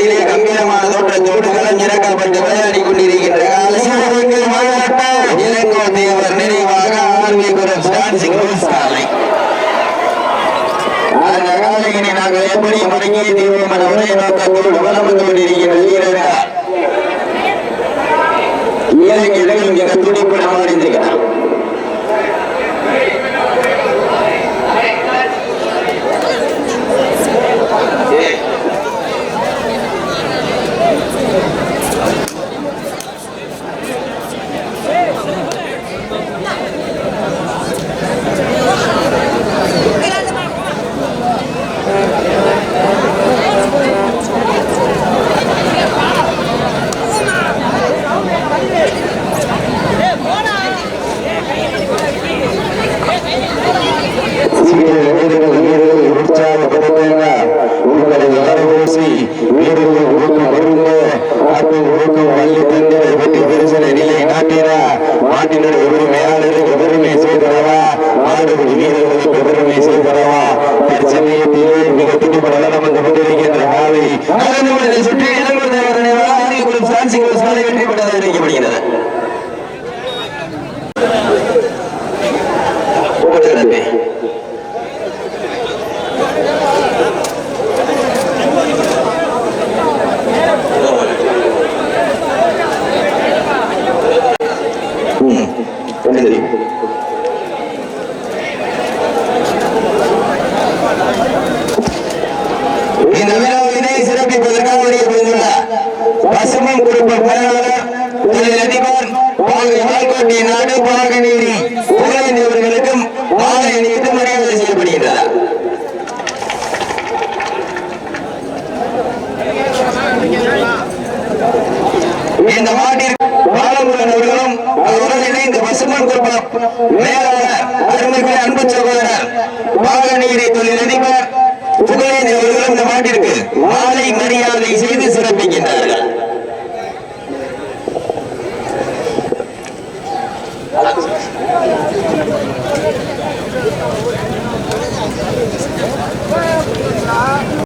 போட்டியிலே கம்பீரமான தோற்றத்தோடு கலைஞரக்கப்பட்டு விளையாடி கொண்டிருக்கின்ற இளங்கோ தேவர் நினைவாக ஆர்மிபுரம் டான்சிங் சாலை காலையினை நாங்கள் எப்படி முடங்கிய தீவிரம் என நோக்கத்தோடு வளர்ந்து கொண்டிருக்கிற வீரர்கள். துடிப்பு நம்ம அறிந்திருக்கிறார் வெற்றி இந்த விழாவினை சிறப்பிப்பதற்காக பாகை வாய்க்கோட்டை நாடு பாகநீரி அவர்களுக்கும் மாலை அணிவித்து மரியாதை செய்யப்படுகின்றன. இந்த மாட்டிற்கு பாலமுருகன் அவர்களும் அவருடன் இணைந்து பசுமன் குடும்பம் மேலாளர் அருமைக்குரிய அன்பு சகோதரர் பாகநீரை தொழில் அதிபர் புகழேந்தி அவர்களும் இந்த மாட்டிற்கு மாலை மரியாதை செய்து சிறப்பிக்கின்றனர்